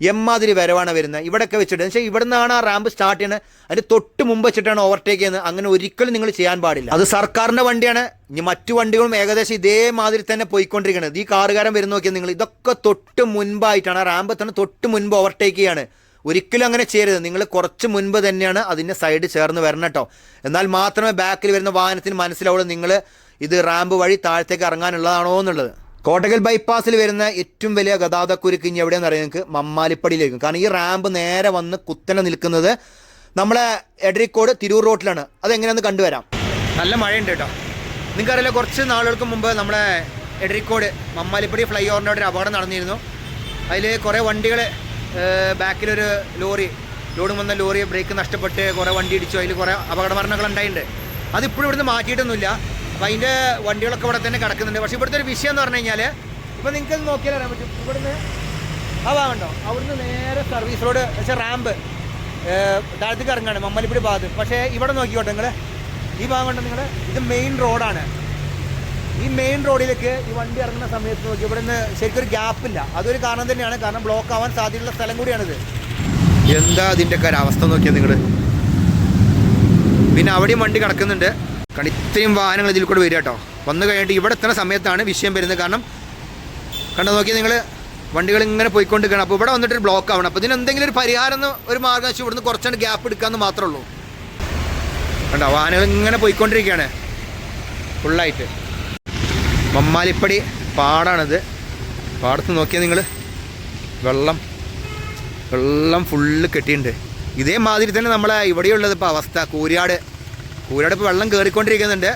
എമ്മാതിരി വരവാണ് വരുന്നത്. ഇവിടെയൊക്കെ വെച്ചിട്ട് പക്ഷേ ഇവിടെ നിന്നാണ് ആ റാമ്പ് സ്റ്റാർട്ട് ചെയ്യുന്നത് അതിന് തൊട്ട് മുമ്പ് വെച്ചിട്ടാണ് ഓവർടേക്ക് ചെയ്യുന്നത്. അങ്ങനെ ഒരിക്കലും നിങ്ങൾ ചെയ്യാൻ പാടില്ല. അത് സർക്കാരിന്റെ വണ്ടിയാണ്. ഇനി മറ്റു വണ്ടികളും ഏകദേശം ഇതേമാതിരി തന്നെ പോയിക്കൊണ്ടിരിക്കുന്നത് ഈ കാറുകാരൻ വരുന്ന നോക്കിയാൽ നിങ്ങൾ ഇതൊക്കെ തൊട്ട് മുൻപായിട്ടാണ് ആ റാമ്പ് തന്നെ തൊട്ട് മുൻപ് ഓവർടേക്ക് ചെയ്യാണ്. ഒരിക്കലും അങ്ങനെ ചെയ്യരുത്. നിങ്ങൾ കുറച്ച് മുൻപ് തന്നെയാണ് അതിന്റെ സൈഡ് ചേർന്ന് വരണം കേട്ടോ. എന്നാൽ മാത്രമേ ബാക്കിൽ വരുന്ന വാഹനത്തിന് മനസ്സിലാവുള്ളൂ നിങ്ങൾ ഇത് റാമ്പ് വഴി താഴത്തേക്ക് ഇറങ്ങാനുള്ളതാണോ എന്നുള്ളത്. കോട്ടകൽ ബൈപ്പാസിൽ വരുന്ന ഏറ്റവും വലിയ ഗതാഗതക്കുരുക്ക് ഇനി എവിടെയെന്ന് അറിയാം നിങ്ങൾക്ക്? മമ്മാലിപ്പടിയിലേക്കും. കാരണം ഈ റാമ്പ് നേരെ വന്ന് കുത്തനെ നിൽക്കുന്നത് നമ്മളെ എടരിക്കോട് തിരൂർ റോട്ടിലാണ്. അതെങ്ങനെയാണെന്ന് കണ്ടുവരാം. നല്ല മഴയുണ്ട് കേട്ടോ. നിങ്ങൾക്കറിയില്ല കുറച്ച് നാളുകൾക്ക് മുമ്പ് നമ്മളെ എടരിക്കോട് മമ്മാലിപ്പടി ഫ്ലൈ ഓവറിന്റെ അവിടെ ഒരു അപകടം നടന്നിരുന്നു. അതിൽ കുറേ വണ്ടികൾ ബാക്കിലൊരു ലോറി ലോഡ് വന്ന ലോറി ബ്രേക്ക് നഷ്ടപ്പെട്ട് കുറേ വണ്ടി ഇടിച്ചു. അതിൽ കുറേ അപകട മരണങ്ങൾ ഉണ്ടായിട്ടുണ്ട്. അതിപ്പോഴും ഇവിടുന്ന് മാറ്റിയിട്ടൊന്നുമില്ല. അപ്പം അതിന്റെ വണ്ടികളൊക്കെ ഇവിടെ തന്നെ കിടക്കുന്നുണ്ട്. പക്ഷേ ഇവിടുത്തെ ഒരു വിഷയം എന്ന് പറഞ്ഞു കഴിഞ്ഞാൽ ഇപ്പം നിങ്ങൾക്ക് നോക്കിയാൽ അറിയാൻ പറ്റും. ഇവിടുന്ന് ആ ഭാഗമുണ്ടോ അവിടുന്ന് നേരെ സർവീസ് റോഡ് പക്ഷേ റാമ്പ് താഴത്തേക്ക് ഇറങ്ങാണ് മമ്മലിപ്പുടി ഭാഗത്ത്. പക്ഷേ ഇവിടെ നോക്കിക്കോട്ടെ നിങ്ങൾ ഈ ഭാഗം നിങ്ങൾ ഇത് മെയിൻ റോഡാണ് ഈ മെയിൻ റോഡിലേക്ക് ഈ വണ്ടി ഇറങ്ങുന്ന സമയത്ത് നോക്കി ഇവിടെ നിന്ന് ശരിക്കും ഒരു ഗ്യാപ്പില്ല അതൊരു കാരണം തന്നെയാണ്. കാരണം ബ്ലോക്ക് ആവാൻ സാധ്യതയുള്ള സ്ഥലം കൂടിയാണിത്. എന്താ അതിന്റെ ഒക്കെ അവസ്ഥ നോക്കിയാൽ നിങ്ങൾ പിന്നെ അവിടെയും വണ്ടി കിടക്കുന്നുണ്ട്. കാരണം ഇത്രയും വാഹനങ്ങൾ ഇതിൽ കൂടെ വരിക കേട്ടോ. വന്നു കഴിഞ്ഞിട്ട് ഇവിടെ എത്തുന്ന സമയത്താണ് വിഷയം വരുന്നത്. കാരണം കണ്ടു നോക്കി നിങ്ങൾ വണ്ടികൾ ഇങ്ങനെ പോയിക്കൊണ്ടിരിക്കണം അപ്പോൾ ഇവിടെ വന്നിട്ട് ബ്ലോക്ക് ആവണം. അപ്പോൾ ഇതിന് എന്തെങ്കിലും ഒരു പരിഹാരം എന്ന് ഒരു മാർഗം വെച്ച് ഇവിടുന്ന് കുറച്ചാണ് ഗ്യാപ്പ് എടുക്കാമെന്ന് മാത്രമേ ഉള്ളൂ. കണ്ടോ വാഹനങ്ങൾ ഇങ്ങനെ പോയിക്കൊണ്ടിരിക്കുകയാണ്. ഫുള്ളായിട്ട് മമ്മാലിപ്പടി പാടാണിത്. പാടത്ത് നോക്കിയാൽ നിങ്ങൾ വെള്ളം വെള്ളം ഫുള്ള് കെട്ടിയിട്ടുണ്ട്. ഇതേമാതിരി തന്നെ നമ്മളെ ഇവിടെയുള്ളത് ഇപ്പോൾ അവസ്ഥ. കൂരിയാട് കൂരിയാട് ഇപ്പോൾ വെള്ളം കയറിക്കൊണ്ടിരിക്കുന്നുണ്ട്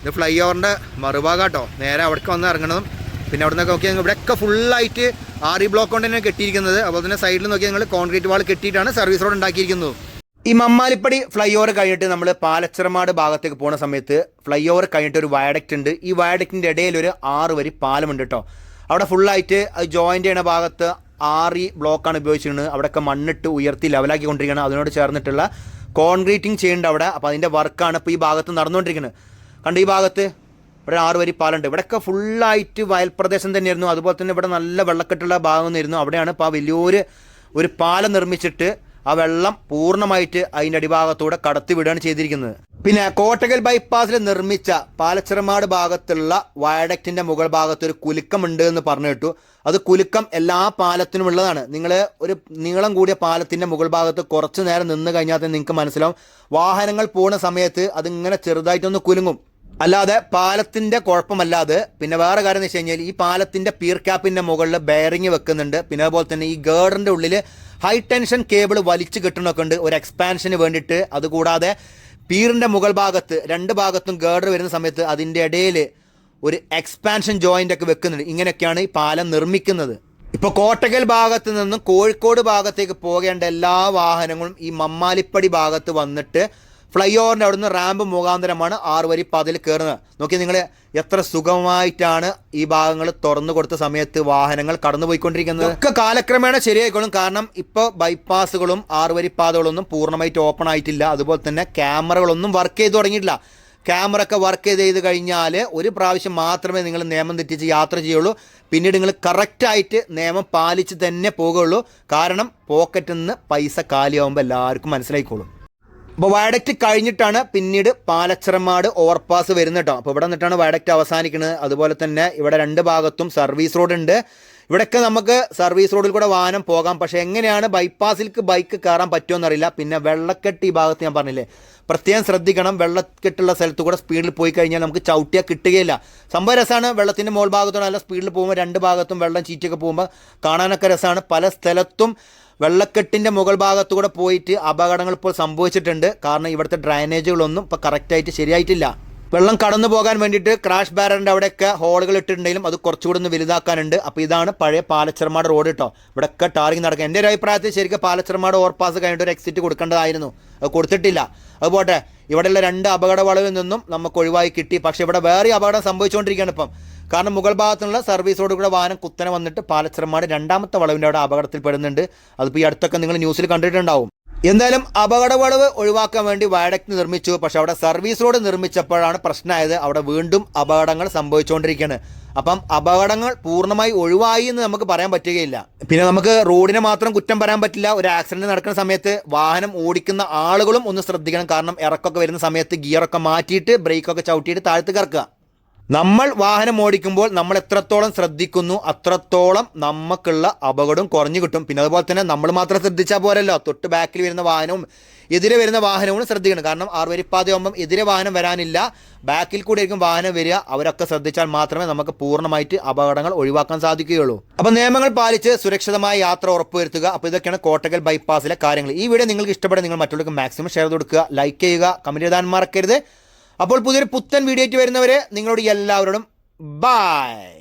ഇത് ഫ്ലൈ ഓവറിന്റെ മറുഭാഗാട്ടോ. നേരെ അവിടേക്ക് വന്ന് ഇറങ്ങണതും പിന്നെ അവിടെ നിന്നൊക്കെ നോക്കിയാൽ ഇവിടെയൊക്കെ ഫുള്ളായിട്ട് ആറി ബ്ലോക്ക് കൊണ്ട് തന്നെ കെട്ടിയിരിക്കുന്നത്. അപ്പോൾ തന്നെ സൈഡിൽ നോക്കിയാൽ ഞങ്ങൾ കോൺക്രീറ്റ് വാൾ കെട്ടിയിട്ടാണ് സർവീസ് റോഡ് ഉണ്ടാക്കിയിരിക്കുന്നത് ഈ മമ്മാലിപ്പടി ഫ്ലൈ ഓവർ കഴിഞ്ഞിട്ട് നമ്മൾ പാലച്ചിറമാട് ഭാഗത്തേക്ക് പോകുന്ന സമയത്ത് ഫ്ലൈ ഓവർ കഴിഞ്ഞിട്ട് ഒരു വയഡക്റ്റ് ഉണ്ട്. ഈ വയഡക്റ്റിന്റെ ഇടയിൽ ഒരു ആറ് വരി പാലമുണ്ട് കേട്ടോ അവിടെ ഫുള്ളായിട്ട് ജോയിന്റ് ചെയ്യുന്ന ഭാഗത്ത് ആറി ബ്ലോക്കാണ് ഉപയോഗിച്ചിരുന്നത് അവിടെയൊക്കെ മണ്ണിട്ട് ഉയർത്തി ലെവലാക്കി കൊണ്ടിരിക്കുകയാണ് അതിനോട് ചേർന്നിട്ടുള്ള കോൺക്രീറ്റിംഗ് ചെയ്യേണ്ട അവിടെ. അപ്പോൾ അതിന്റെ വർക്കാണ് ഇപ്പോൾ ഈ ഭാഗത്ത് നടന്നുകൊണ്ടിരിക്കുന്നത്. കണ്ട് ഈ ഭാഗത്ത്? ഇവിടെ ആറ് വരി പാലുണ്ട് ഇവിടെയൊക്കെ ഫുള്ളായിട്ട് വയൽ പ്രദേശം തന്നെയായിരുന്നു. അതുപോലെ തന്നെ ഇവിടെ നല്ല വെള്ളക്കെട്ടുള്ള ഭാഗം തന്നെയായിരുന്നു. അവിടെയാണ് ഇപ്പോൾ ആ വലിയൊരു ഒരു പാലം നിർമ്മിച്ചിട്ട് ആ വെള്ളം പൂർണമായിട്ട് അതിന്റെ അടിഭാഗത്തൂടെ കടത്തി വിടുകയാണ് ചെയ്തിരിക്കുന്നത്. പിന്നെ കോട്ടകൽ ബൈപ്പാസിൽ നിർമ്മിച്ച പാലച്ചിറമാട് ഭാഗത്തുള്ള വയഡക്റ്റിന്റെ മുകൾ ഭാഗത്ത് ഒരു കുലുക്കമുണ്ട് എന്ന് പറഞ്ഞു കേട്ടു. അത് കുലുക്കം എല്ലാ പാലത്തിനും ഉള്ളതാണ്. നിങ്ങൾ ഒരു നീളം കൂടിയ പാലത്തിന്റെ മുകൾ ഭാഗത്ത് കുറച്ച് നേരം നിന്ന് കഴിഞ്ഞാൽ തന്നെ നിങ്ങൾക്ക് മനസ്സിലാവും. വാഹനങ്ങൾ പോകുന്ന സമയത്ത് അതിങ്ങനെ ചെറുതായിട്ടൊന്ന് കുലുങ്ങും. അല്ലാതെ പാലത്തിന്റെ കുഴപ്പമല്ലാതെ പിന്നെ വേറെ കാര്യം എന്ന് വെച്ച് കഴിഞ്ഞാൽ ഈ പാലത്തിന്റെ പീർ ക്യാപ്പിന്റെ മുകളിൽ ബെയറിങ് വെക്കുന്നുണ്ട്. പിന്നെ അതുപോലെ തന്നെ ഈ ഗേഡറിന്റെ ഉള്ളിൽ ഹൈ ടെൻഷൻ കേബിൾ വലിച്ചു കെട്ടണമൊക്കെ ഉണ്ട്. ഒരു എക്സ്പാൻഷന് വേണ്ടിയിട്ട്. അതുകൂടാതെ പീറിന്റെ മുകൾ ഭാഗത്ത് രണ്ട് ഭാഗത്തും ഗേഡർ വരുന്ന സമയത്ത് അതിന്റെ ഇടയിൽ ഒരു എക്സ്പാൻഷൻ ജോയിന്റ് ഒക്കെ വെക്കുന്നുണ്ട്. ഇങ്ങനെയൊക്കെയാണ് ഈ പാലം നിർമ്മിക്കുന്നത്. ഇപ്പോൾ കോട്ടകൽ ഭാഗത്ത് നിന്നും കോഴിക്കോട് ഭാഗത്തേക്ക് പോകേണ്ട എല്ലാ വാഹനങ്ങളും ഈ മമ്മാലിപ്പടി ഭാഗത്ത് വന്നിട്ട് ഫ്ലൈ ഓവറിന്റെ അവിടുന്ന് റാമ്പ് മുഖാന്തരമാണ് ആറ് വരി പാതയിൽ കയറുന്നത്. നോക്കി നിങ്ങൾ എത്ര സുഖമായിട്ടാണ് ഈ ഭാഗങ്ങൾ തുറന്നു കൊടുത്ത സമയത്ത് വാഹനങ്ങൾ കടന്നു പോയിക്കൊണ്ടിരിക്കുന്നത് ഒക്കെ കാലക്രമേണ ശരിയായിക്കോളും. കാരണം ഇപ്പോൾ ബൈപ്പാസുകളും ആറ് വരി പാതകളൊന്നും പൂർണമായിട്ട് ഓപ്പൺ ആയിട്ടില്ല. അതുപോലെ തന്നെ ക്യാമറകളൊന്നും വർക്ക് ചെയ്ത് തുടങ്ങിയിട്ടില്ല. ക്യാമറ ഒക്കെ വർക്ക് ചെയ്ത് ചെയ്ത് കഴിഞ്ഞാൽ ഒരു പ്രാവശ്യം മാത്രമേ നിങ്ങൾ നിയമം തെറ്റിച്ച് യാത്ര ചെയ്യുള്ളൂ. പിന്നീട് നിങ്ങൾ കറക്റ്റായിട്ട് നിയമം പാലിച്ച് തന്നെ പോകുള്ളൂ കാരണം പോക്കറ്റിൽ നിന്ന് പൈസ കാലിയാവുമ്പോൾ എല്ലാവർക്കും മനസ്സിലായിക്കോളും. അപ്പോൾ വയഡക്റ്റ് കഴിഞ്ഞിട്ടാണ് പിന്നീട് പാലച്ചിറമാട് ഓവർപാസ് വരുന്നത് കേട്ടോ. അപ്പോൾ ഇവിടെ നിന്നിട്ടാണ് വയഡക്റ്റ് അവസാനിക്കുന്നത്. അതുപോലെ തന്നെ ഇവിടെ രണ്ട് ഭാഗത്തും സർവീസ് റോഡ് ഉണ്ട്. ഇവിടെയൊക്കെ നമുക്ക് സർവീസ് റോഡിൽ കൂടെ വാഹനം പോകാം. പക്ഷേ എങ്ങനെയാണ് ബൈപ്പാസിലേക്ക് ബൈക്ക് കയറാൻ പറ്റുമെന്നറിയില്ല പിന്നെ വെള്ളക്കെട്ട് ഈ ഭാഗത്ത് ഞാൻ പറഞ്ഞില്ലേ. പ്രത്യേകം ശ്രദ്ധിക്കണം. വെള്ളക്കെട്ടുള്ള സ്ഥലത്ത് കൂടെ സ്പീഡിൽ പോയി കഴിഞ്ഞാൽ നമുക്ക് ചവിട്ടിയാൽ കിട്ടുകയില്ല. സംഭവം രസമാണ് വെള്ളത്തിന്റെ മുകൾ ഭാഗത്തോടെ നല്ല സ്പീഡിൽ പോകുമ്പോൾ രണ്ട് ഭാഗത്തും വെള്ളം ചീറ്റൊക്കെ പോകുമ്പോൾ കാണാനൊക്കെ രസമാണ് പല സ്ഥലത്തും വെള്ളക്കെട്ടിന്റെ മുകൾ ഭാഗത്തുകൂടെ പോയിട്ട് അപകടങ്ങൾ ഇപ്പോൾ സംഭവിച്ചിട്ടുണ്ട്. കാരണം ഇവിടുത്തെ ഡ്രൈനേജുകളൊന്നും ഇപ്പോൾ കറക്റ്റായിട്ട് ശരിയായിട്ടില്ല. വെള്ളം കടന്നു പോകാൻ വേണ്ടിയിട്ട് ക്രാഷ് ബാരറിന്റെ അവിടെയൊക്കെ ഹോളുകൾ ഇട്ടിട്ടുണ്ടെങ്കിലും അത് കുറച്ചുകൂടി ഒന്ന് വലുതാക്കാനുണ്ട്. അപ്പോൾ ഇതാണ് പഴയ പാലച്ചർമാട് റോഡ് കേട്ടോ ഇവിടെയൊക്കെ ടാറിങ് നടക്കുക. എന്റെ ഒരു അഭിപ്രായത്തിൽ ശരിക്കും പാലച്ചർമാട് ഓവർപാസ് കഴിഞ്ഞിട്ട് ഒരു എക്സിറ്റ് കൊടുക്കേണ്ടതായിരുന്നു. അത് കൊടുത്തിട്ടില്ല. അത് പോട്ടെ. ഇവിടെയുള്ള രണ്ട് അപകട വളവിൽ നിന്നും നമുക്ക് ഒഴിവായി കിട്ടി. പക്ഷേ ഇവിടെ വേറെ അപകടം സംഭവിച്ചുകൊണ്ടിരിക്കുകയാണ് ഇപ്പം. കാരണം മുകൾ ഭാഗത്തുനിന്നുള്ള സർവീസോട് കൂടെ വാഹനം കുത്തനെ വന്നിട്ട് പാലച്ചിറമാട് രണ്ടാമത്തെ വളവിന്റെ അവിടെ അപകടത്തിൽ പെടുന്നുണ്ട് അതിപ്പോൾ ഈ അടുത്തൊക്കെ നിങ്ങൾ ന്യൂസിൽ കണ്ടിട്ടുണ്ടാവും. എന്തായാലും അപകട വളവ് ഒഴിവാക്കാൻ വേണ്ടി വയഡക്ട് നിർമ്മിച്ചു. പക്ഷെ അവിടെ സർവീസ് റോഡ് നിർമ്മിച്ചപ്പോഴാണ് പ്രശ്നമായത്. അവിടെ വീണ്ടും അപകടങ്ങൾ സംഭവിച്ചുകൊണ്ടിരിക്കുകയാണ്. അപ്പം അപകടങ്ങൾ പൂർണമായി ഒഴിവായി എന്ന് നമുക്ക് പറയാൻ പറ്റുകയില്ല. പിന്നെ നമുക്ക് റോഡിനെ മാത്രം കുറ്റം പറയാൻ പറ്റില്ല. ഒരു ആക്സിഡന്റ് നടക്കുന്ന സമയത്ത് വാഹനം ഓടിക്കുന്ന ആളുകളും ഒന്ന് ശ്രദ്ധിക്കണം. കാരണം ഇറക്കൊക്കെ വരുന്ന സമയത്ത് ഗിയറൊക്കെ മാറ്റിയിട്ട് ബ്രേക്കൊക്കെ ചവിട്ടിയിട്ട് താഴ്ത്ത് കറക്കുക. നമ്മൾ വാഹനം ഓടിക്കുമ്പോൾ നമ്മൾ എത്രത്തോളം ശ്രദ്ധിക്കുന്നു അത്രത്തോളം നമുക്കുള്ള അപകടം കുറഞ്ഞു കിട്ടും. പിന്നെ അതുപോലെ തന്നെ നമ്മൾ മാത്രം ശ്രദ്ധിച്ചാൽ പോരല്ലോ. തൊട്ട് ബാക്കിൽ വരുന്ന വാഹനവും എതിരെ വരുന്ന വാഹനവും ശ്രദ്ധിക്കണം. കാരണം ആറുവരിപ്പാതയാകുമ്പം എതിരെ വാഹനം വരാനില്ല. ബാക്കിൽ കൂടെ ആയിരിക്കും വാഹനം വരിക. അവരൊക്കെ ശ്രദ്ധിച്ചാൽ മാത്രമേ നമുക്ക് പൂർണമായിട്ട് അപകടങ്ങൾ ഒഴിവാക്കാൻ സാധിക്കുകയുള്ളൂ. അപ്പോൾ നിയമങ്ങൾ പാലിച്ച് സുരക്ഷിതമായ യാത്ര ഉറപ്പുവരുത്തുക. അപ്പോൾ ഇതൊക്കെയാണ് കോട്ടകൽ ബൈപ്പാസിലെ കാര്യങ്ങൾ. ഈ വീഡിയോ നിങ്ങൾക്ക് ഇഷ്ടപ്പെടുക നിങ്ങൾ മറ്റുള്ളവർക്ക് മാക്സിമം ഷെയർ കൊടുക്കുക. ലൈക്ക് ചെയ്യുക. കമന്റ് ഇടാൻ മറക്കരുത്. അപ്പോൾ പുതിയൊരു പുത്തൻ വീഡിയോയ്ക്ക് വരുന്നവരെ നിങ്ങളോട് എല്ലാവരോടും ബായ്